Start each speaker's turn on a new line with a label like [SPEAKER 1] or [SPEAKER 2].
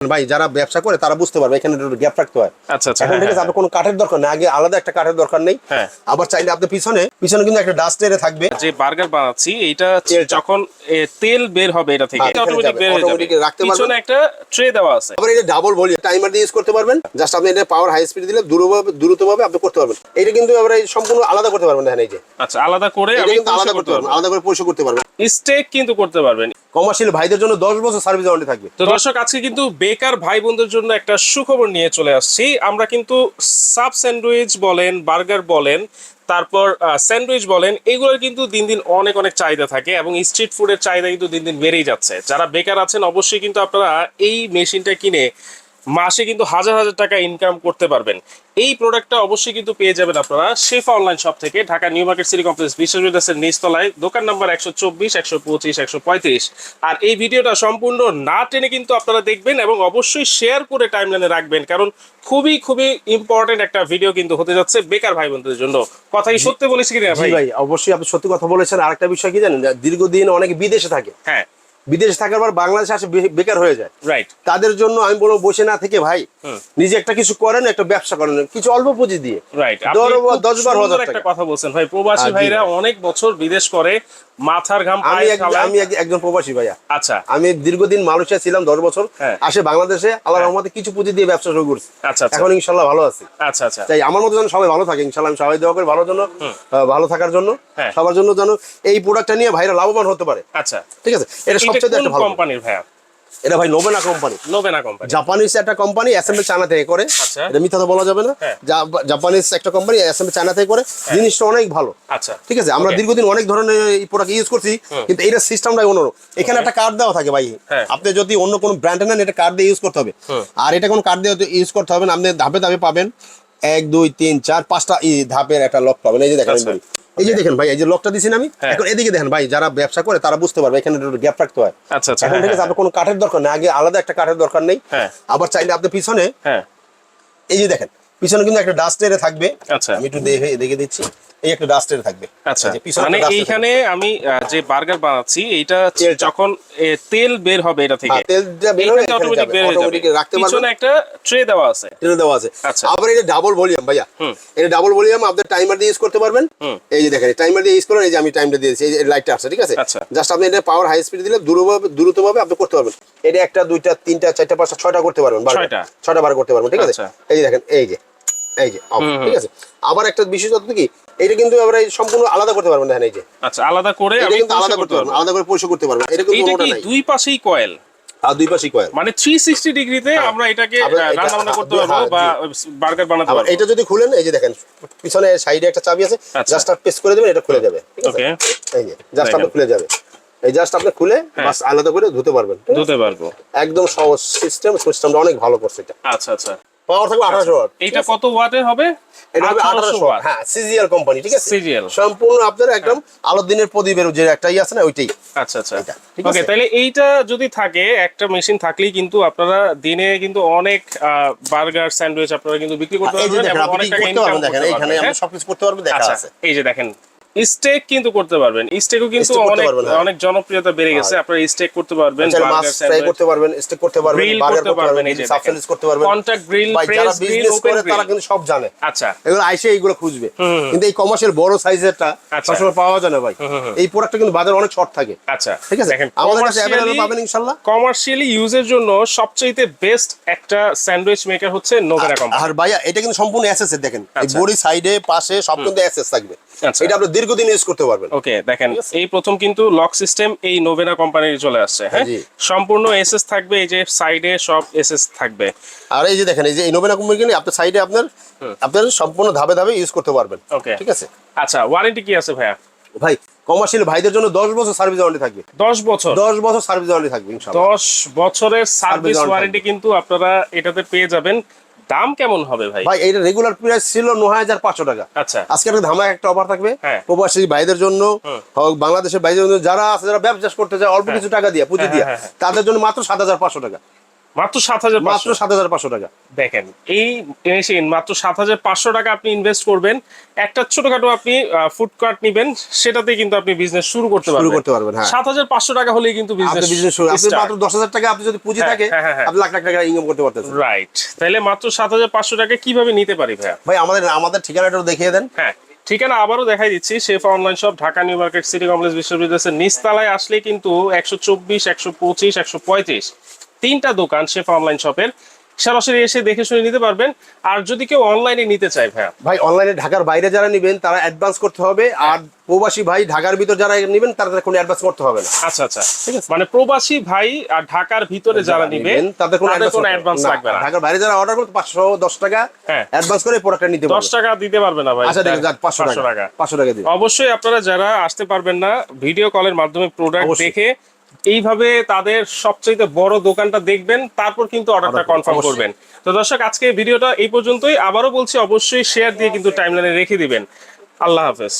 [SPEAKER 1] ভাই যারা ব্যবসা করে তারা বুঝতে পারবে এখানে গ্যাপ রাখতে হয়।
[SPEAKER 2] আচ্ছা আচ্ছা
[SPEAKER 1] এখন
[SPEAKER 2] হ্যাঁ,
[SPEAKER 1] ঠিক আছে
[SPEAKER 2] হ্যাঁ।
[SPEAKER 1] আপনার কোনো কাঠের দরকার নেই আগে আলাদা একটা কাঠের দরকার নেই।
[SPEAKER 2] হ্যাঁ।
[SPEAKER 1] আবার চাইলে আপনার পিছনে পিছনে কিন্তু একটা ডাস্ট এরে থাকবে।
[SPEAKER 2] যে বার্গার বানাচ্ছি
[SPEAKER 1] তেলটা।
[SPEAKER 2] যখন তেল বের হবে এটা থেকে অটোমেটিক বের হয়ে যাবে।
[SPEAKER 1] রাখতে পারবেন।
[SPEAKER 2] পিছনে একটা ট্রে দেওয়া আছে।
[SPEAKER 1] আবার এটা ডাবল ভলিউম টাইমার দিয়ে ইউজ করতে পারবেন। জাস্ট আপনি এটা পাওয়ার হাই স্পিড দিলে দ্রুতভাবে দ্রুতভাবে আপনি করতে পারবেন। এটা কিন্তু আবার এই সম্পূর্ণ আলাদা করতে পারবেন দেখেন এই যে।
[SPEAKER 2] আচ্ছা আলাদা করে
[SPEAKER 1] এটা
[SPEAKER 2] আমি
[SPEAKER 1] কিন্তু আলাদা করতে পারবেন আলাদা করে পরিষ্কার করতে পারবেন।
[SPEAKER 2] স্টেক কিন্তু করতে পারবেন।
[SPEAKER 1] কমার্শিয়াল ভাইদের জন্য দশ বছর সার্ভিস ওয়ারেন্টি থাকবে।
[SPEAKER 2] তো দর্শক আজকে কিন্তু বেকার ভাই বোনদের জন্য একটা সুখবর নিয়ে চলে আসছি। আমরা কিন্তু সাব স্যান্ডউইচ বলেন, বার্গার বলেন, তারপর স্যান্ডউইচ বলেন, এগুলোর কিন্তু দিন দিন অনেক অনেক চাহিদা থাকে এবং স্ট্রিট ফুডের চাহিদা কিন্তু দিন দিন বেড়েই যাচ্ছে। যারা বেকার আছেন, অবশ্যই কিন্তু আপনারা এই মেশিনটা কিনে মাসে কিন্তু হাজার হাজার টাকা ইনকাম করতে পারবেন। এই প্রোডাক্টটা অবশ্যই কিন্তু পেয়ে যাবেন আপনারা শেফা অনলাইন শপ থেকে Dhaka new market city complex বিশ্ববিদ্যালয়ের নিচতলায়। দোকান নাম্বার একশো চব্বিশ একশো পঁচিশ একশো পঁয়ত্রিশ। আর এই ভিডিওটা সম্পূর্ণ না টেনে কিন্তু আপনারা দেখবেন এবং অবশ্যই শেয়ার করে টাইম টাইমলাইনে রাখবেন কারণ খুবই খুবই ইম্পর্টেন্ট একটা ভিডিও কিন্তু হতে যাচ্ছে বেকার ভাই বোনদের জন্য। কথা কি সত্যি বলেছি কিনা ভাই?
[SPEAKER 1] ভাই অবশ্যই আপনি সত্যি কথা বলেছেন। আরেকটা বিষয় কি জানেন? দীর্ঘদিন অনেক বিদেশে থাকে।
[SPEAKER 2] হ্যাঁ।
[SPEAKER 1] বিদেশে থাকার পর বাংলাদেশে আসে বেকার হয়ে যায়।
[SPEAKER 2] রাইট
[SPEAKER 1] তাদের জন্য আমি বলব বসে না থেকে ভাই নিজে একটা কিছু করেন একটা ব্যবসা করেন। কিছু অল্প পুঁজি দিয়ে।
[SPEAKER 2] রাইট
[SPEAKER 1] দশ- বারো হাজার
[SPEAKER 2] একটা কথা বলছেন ভাই। প্রবাসী
[SPEAKER 1] হ্যাঁ,
[SPEAKER 2] ভাইরা অনেক বছর বিদেশ করে মাথার ঘাম
[SPEAKER 1] আমি। আমি একজন প্রবাসী ভাইয়া।
[SPEAKER 2] আচ্ছা।
[SPEAKER 1] আমি দীর্ঘদিন মালয়েশিয়া ছিলাম দশ বছর।
[SPEAKER 2] হ্যাঁ।
[SPEAKER 1] আসে বাংলাদেশে আল্লাহ রহমতে কিছু পুঁজি দিয়ে ব্যবসা শুরু করছি।
[SPEAKER 2] আচ্ছা আচ্ছা।
[SPEAKER 1] এখন ইনশাল্লাহ ভালো আছি।
[SPEAKER 2] আচ্ছা আচ্ছা।
[SPEAKER 1] তাই আমার মতো যেন সবাই ভালো থাকে ইনশাল্লাহ আমি সবাই দেওয়া করি ভালোর জন্য ভালো থাকার জন্য
[SPEAKER 2] হ্যাঁ।
[SPEAKER 1] সবার জন্য যেন এই প্রোডাক্টটা নিয়ে ভাইরা লাভবান হতে পারে।
[SPEAKER 2] আচ্ছা।
[SPEAKER 1] ঠিক আছে? এটা সবচেয়ে
[SPEAKER 2] কোম্পানির ভাইয়া?
[SPEAKER 1] এটা ভাই Nobena company
[SPEAKER 2] Nobena company
[SPEAKER 1] Japanese একটা কোম্পানি অ্যাসেম্বল চায়না থেকে করে।
[SPEAKER 2] আচ্ছা।
[SPEAKER 1] এটা মিথ্যা তো বলা যাবে না।
[SPEAKER 2] হ্যাঁ।
[SPEAKER 1] জাপানিজ একটা কোম্পানি অ্যাসেম্বল চায়না থেকে করে। জিনিসটা অনেক ভালো।
[SPEAKER 2] আচ্ছা।
[SPEAKER 1] ঠিক আছে? আমরা দীর্ঘদিন অনেক ধরনের এই প্রোডাক্ট ইউজ করছি কিন্তু এইটা সিস্টেমটাই অন্যরকম এখানে একটা কার্ড দেওয়া থাকে ভাই।
[SPEAKER 2] হ্যাঁ।
[SPEAKER 1] আপনি যদি অন্য কোনো ব্র্যান্ডে নেন এটা কার্ড দিয়ে ইউজ করতে হবে। আর এটা কোনো কার্ড দিয়ে ইউজ করতে হবে না। আপনি ধাপে ধাপে পাবেন। এক দুই তিন চার পাঁচটা ধাপের একটা লক পাবেন। এই যে দেখেন
[SPEAKER 2] আচ্ছা।
[SPEAKER 1] এই যে দেখেন ভাই এই যে লকটা দিছেন আমি
[SPEAKER 2] হ্যাঁ।
[SPEAKER 1] এখন এদিকে দেখেন ভাই যারা ব্যবসা করে তারা বুঝতে পারবে এখানে একটু গ্যাপ রাখতে হয়।
[SPEAKER 2] আচ্ছা আচ্ছা।
[SPEAKER 1] এখন
[SPEAKER 2] হ্যাঁ,
[SPEAKER 1] ঠিক আছে
[SPEAKER 2] হ্যাঁ,
[SPEAKER 1] আপনার কোনো কাঠের দরকার নেই আগে আলাদা একটা কাঠের দরকার নেই।
[SPEAKER 2] হ্যাঁ।
[SPEAKER 1] আবার চাইলে আপনি পিছনে
[SPEAKER 2] হ্যাঁ।
[SPEAKER 1] এই যে দেখেন পিছনে কিন্তু একটা ডাস্ট এরে থাকবে।
[SPEAKER 2] আচ্ছা।
[SPEAKER 1] আমি একটু দেখে দেখে দিচ্ছি। এই একটা ডাস্ট এরে থাকবে
[SPEAKER 2] আচ্ছা মানে এইখানে আমি যে বার্গার বানাচ্ছি এইটা যখন তেল বের হবে এটা থেকে
[SPEAKER 1] হ্যাঁ, তেলটা বের
[SPEAKER 2] automatic
[SPEAKER 1] যাবে।
[SPEAKER 2] বের হয়ে যাবে।
[SPEAKER 1] রাখতে পারবেন।
[SPEAKER 2] পিছনে একটা ট্রে দেওয়া আছে
[SPEAKER 1] ট্রেনে দেওয়া আছে
[SPEAKER 2] আচ্ছা।
[SPEAKER 1] আবার এটা ডাবল ভলিউম ভাইয়া
[SPEAKER 2] হুম।
[SPEAKER 1] এটা ডাবল ভলিউম আপনি টাইমার দিয়ে ইউজ করতে পারবেন
[SPEAKER 2] হুম।
[SPEAKER 1] এই যে দেখেন টাইমার দিয়ে ইউজ করেন এই যে আমি টাইমটা দিয়েছি এই লাইটটা আসছে ঠিক আছে
[SPEAKER 2] আচ্ছা।
[SPEAKER 1] জাস্ট আপনি এটা পাওয়ার হাই স্পিড দিলে দ্রুতভাবে দ্রুতভাবে আপনি করতে পারবেন এটা একটা দুইটা তিনটা চারটা পাঁচটা ছয়টা করতে পারবেন।
[SPEAKER 2] ছয়টা।
[SPEAKER 1] ছয়টা বার করতে পারবেন ঠিক আছে
[SPEAKER 2] আচ্ছা।
[SPEAKER 1] এই যে দেখেন এই যে এই যে। ঠিক আছে? আবার একটা বিশেষত্ব কি এটা কিন্তু আবার সম্পূর্ণ আলাদা করতে পারবেন দেখেন এই যে।
[SPEAKER 2] আচ্ছা আলাদা করে আমি
[SPEAKER 1] কিন্তু আলাদা করতে পারবেন আলাদা করে পরিষ্কার করতে পারবেন এটা কিন্তু
[SPEAKER 2] কি
[SPEAKER 1] নাই।
[SPEAKER 2] দুই পাশেই কয়েল?
[SPEAKER 1] আর দুই পাশেই কয়েল।
[SPEAKER 2] মানে থ্রি সিক্সটি ডিগ্রিতে আমরা এটাকে
[SPEAKER 1] হ্যাঁ। এটা-
[SPEAKER 2] রান্না বান্না করতে
[SPEAKER 1] হ্যাঁ,
[SPEAKER 2] পারব বা বার্গার বানাতে পারব।
[SPEAKER 1] এটা যদি খুলেন এই যে দেখেন পিছনে সাইডে একটা চাবি আছে। জাস্ট প্রেস করে দেবেন এটা খুলে যাবে
[SPEAKER 2] ওকে।
[SPEAKER 1] এই যে জাস্ট। আপনি খুলে যাবে। এই জাস্ট আপনি খুলে
[SPEAKER 2] হ্যাঁ।
[SPEAKER 1] বাস আলাদা করে ধুতে পারবেন
[SPEAKER 2] ধুতে পারব।
[SPEAKER 1] একদম সহজ সিস্টেম সিস্টেমটা অনেক ভালো করছে এটা।
[SPEAKER 2] আচ্ছা আচ্ছা।
[SPEAKER 1] পাওয়ার থাকবে আঠারোশো ওয়াট।
[SPEAKER 2] এইটা কত ওয়াটের হবে?
[SPEAKER 1] এটা হবে আঠারোশো ওয়াট। হ্যাঁ সিজিএল কোম্পানি ঠিক আছে?
[SPEAKER 2] CGL
[SPEAKER 1] সম্পূর্ণ আপনার একদম আলোর দিনের প্রদীপের যে একটা ই আছে না ওইটাই।
[SPEAKER 2] আচ্ছা আচ্ছা। ওকে? তাহলে এইটা যদি থাকে একটা মেশিন থাকলেই কিন্তু আপনারা দিনে কিন্তু অনেক বার্গার স্যান্ডউইচ আপনারা কিন্তু বিক্রি করতে পারবেন অনেক টাকা
[SPEAKER 1] করতে
[SPEAKER 2] ইনকাম করতে
[SPEAKER 1] এখানে
[SPEAKER 2] পারবেন
[SPEAKER 1] আপনি
[SPEAKER 2] হ্যাঁ?
[SPEAKER 1] সবকিছু করতে পারবেন দেখা
[SPEAKER 2] আচ্ছা
[SPEAKER 1] আছে।
[SPEAKER 2] এই যে দেখেন স্টেক কিন্তু করতে পারবেন। স্টেকও কিন্তু অনেক
[SPEAKER 1] হ্যাঁ।
[SPEAKER 2] অনেক জনপ্রিয়তা বেড়ে গেছে। আপনারা স্টেক করতে পারবেন
[SPEAKER 1] মাছ ফ্রাই করতে পারবেন স্টেক করতে পারবেন বার্গার
[SPEAKER 2] করতে পারবেন এই যে
[SPEAKER 1] সাব করতে পারবেন।
[SPEAKER 2] কন্টাক্ট গ্রিল প্রেস গ্রিল
[SPEAKER 1] করে তারা কিন্তু সব জানে।
[SPEAKER 2] আচ্ছা।
[SPEAKER 1] এগুলো আইসে এইগুলো খুঁজবে। কিন্তু এই কমার্শিয়াল বড় সাইজেরটা
[SPEAKER 2] আচ্ছা।
[SPEAKER 1] সবসময় পাওয়া যায় না ভাই। এই প্রোডাক্টটা কিন্তু বাজারে অনেক শর্ট থাকে।
[SPEAKER 2] আচ্ছা।
[SPEAKER 1] ঠিক আছে?
[SPEAKER 2] দেখেন
[SPEAKER 1] আমাদের কাছে অ্যাভেলেবল পাবেন ইনশাআল্লাহ
[SPEAKER 2] কমার্শিয়ালি ইউজের জন্য সবচেয়ে বেস্ট একটা স্যান্ডউইচ মেকার হচ্ছে নোভেরা কোম্পানি
[SPEAKER 1] আর ভাইয়া এটা কিন্তু সম্পূর্ণ এর দেখেন। এই
[SPEAKER 2] আচ্ছা।
[SPEAKER 1] বডি সাইডে পাশে সব কিন্তু এসএস থাকবে।
[SPEAKER 2] আচ্ছা।
[SPEAKER 1] এটা আপনি দীর্ঘদিন ইউজ করতে পারবেন।
[SPEAKER 2] ওকে দেখেন এই প্রথম কিন্তু লক সিস্টেম এই নোভেনা কোম্পানির চলে আসছে হ্যাঁ? সম্পূর্ণ এসএস থাকবে এই যে সাইডে সব এসএস থাকবে।
[SPEAKER 1] আর এই যে দেখেন এই যে ইনোভেনা কোম্পানি কিন্তু আপনার সাইডে আপনার আপনার সম্পূর্ণ ধাপে ধাপে ইউজ করতে পারবেন।
[SPEAKER 2] ওকে
[SPEAKER 1] ঠিক আছে?
[SPEAKER 2] আচ্ছা ওয়ারেন্টি কি আছে ভাইয়া?
[SPEAKER 1] ভাই কমার্শিয়াল ভাইদের জন্য 10 বছর সার্ভিস ওয়ারেন্টি থাকবে।
[SPEAKER 2] দশ বছর?
[SPEAKER 1] 10 বছর সার্ভিস ওয়ারেন্টি থাকবে ইনশাআল্লাহ।
[SPEAKER 2] দশ বছরের সার্ভিস ওয়ারেন্টি কিন্তু আপনারা এটাতে পেয়ে যাবেন। দাম কেমন হবে ভাই?
[SPEAKER 1] ভাই এটা রেগুলার প্রাইস ছিল 9500 টাকা।
[SPEAKER 2] আচ্ছা।
[SPEAKER 1] আজকে একটা ধামা একটা অফার থাকবে।
[SPEAKER 2] হ্যাঁ।
[SPEAKER 1] প্রবাসী ভাইদের জন্য হোক বাংলাদেশের ভাইদের জন্য যারা আছে যারা ব্যবসা করতে চায় অল্প কিছু টাকা দিয়ে পুঁজি
[SPEAKER 2] হ্যাঁ,
[SPEAKER 1] দিয়ে
[SPEAKER 2] হ্যাঁ, হ্যাঁ।
[SPEAKER 1] তাদের জন্য মাত্র সাত হাজার পাঁচশো টাকা।
[SPEAKER 2] মাত্র সাত হাজার
[SPEAKER 1] মাত্র সাত হাজার পাঁচশো টাকা।
[SPEAKER 2] দেখেন এই মেশিন মাত্র সাত হাজার পাঁচশো টাকা আপনি ইনভেস্ট করবেন। একটা ছোটখাটো আপনি ফুড কার্ট নিবেন সেটাতে কিন্তু আপনি বিজনেস শুরু করতে
[SPEAKER 1] শুরু
[SPEAKER 2] পারবেন।
[SPEAKER 1] করতে পারবেন হ্যাঁ।
[SPEAKER 2] সাত হাজার পাঁচশো টাকা হলেই কিন্তু বিজনেস
[SPEAKER 1] বিজনেস শুরু আপনি মাত্র দশ হাজার টাকা আপনি যদি পুঁজি
[SPEAKER 2] হ্যাঁ,
[SPEAKER 1] থাকে
[SPEAKER 2] হ্যাঁ।
[SPEAKER 1] আপনি লাখ লাখ টাকা ইনকাম করতে পারতেছেন।
[SPEAKER 2] রাইট তাহলে মাত্র সাত হাজার পাঁচশো টাকা কীভাবে নিতে পারি ভাইয়া?
[SPEAKER 1] ভাই আমাদের আমাদের ঠিকানাটা দেখিয়ে দেন।
[SPEAKER 2] হ্যাঁ ঠিকানা আবারও দেখাই দিচ্ছি Shefa online shop Dhaka New Market City Complex বিশ্ববিদ্যালয়ের নিচতলায় আসলে কিন্তু একশো চব্বিশ একশো পঁচিশ একশো পঁয়ত্রিশ। তিনটা দোকান শেফা অনলাইন শপের। সরাসরি এসে দেখে শুনে নিতে পারবেন। আর যদি কেউ অনলাইনে নিতে চায় ভাইয়া?
[SPEAKER 1] ভাই অনলাইনে ঢাকার বাইরে যারা নেবেন তারা অ্যাডভান্স করতে হবে। আর প্রবাসী ভাই ঢাকার ভিতর যারা নেবেন তারা কোনো অ্যাডভান্স করতে হবে না।
[SPEAKER 2] আচ্ছা আচ্ছা ঠিক আছে। মানে প্রবাসী ভাই আর ঢাকার ভিতরে যারা নিবে
[SPEAKER 1] নেবেন, তাদের কোনো অ্যাডভান্স
[SPEAKER 2] লাগবে না।
[SPEAKER 1] ঢাকার বাইরে যারা অর্ডার করতে পাঁচশো দশ টাকা
[SPEAKER 2] হ্যাঁ।
[SPEAKER 1] অ্যাডভান্স করে প্রোডাক্টটা নিতে
[SPEAKER 2] দশ
[SPEAKER 1] পারবে
[SPEAKER 2] টাকা দিতে পারবে না ভাই।
[SPEAKER 1] আচ্ছা আছে পাঁচশো টাকা। পাঁচশো টাকা দিন।
[SPEAKER 2] অবশ্যই আপনারা যারা আসতে পারবেন না ভিডিও কলের মাধ্যমে প্রোডাক্ট। দেখে এইভাবে তাদের সবচেয়ে বড় দোকানটা দেখবেন তারপর কিন্তু অর্ডারটা কনফার্ম করবেন। তো দর্শক আজকে ভিডিওটা এই পর্যন্তই। আবারও বলছি অবশ্যই শেয়ার দিয়ে কিন্তু টাইমলাইনে রেখে দিবেন। আল্লাহ হাফেজ।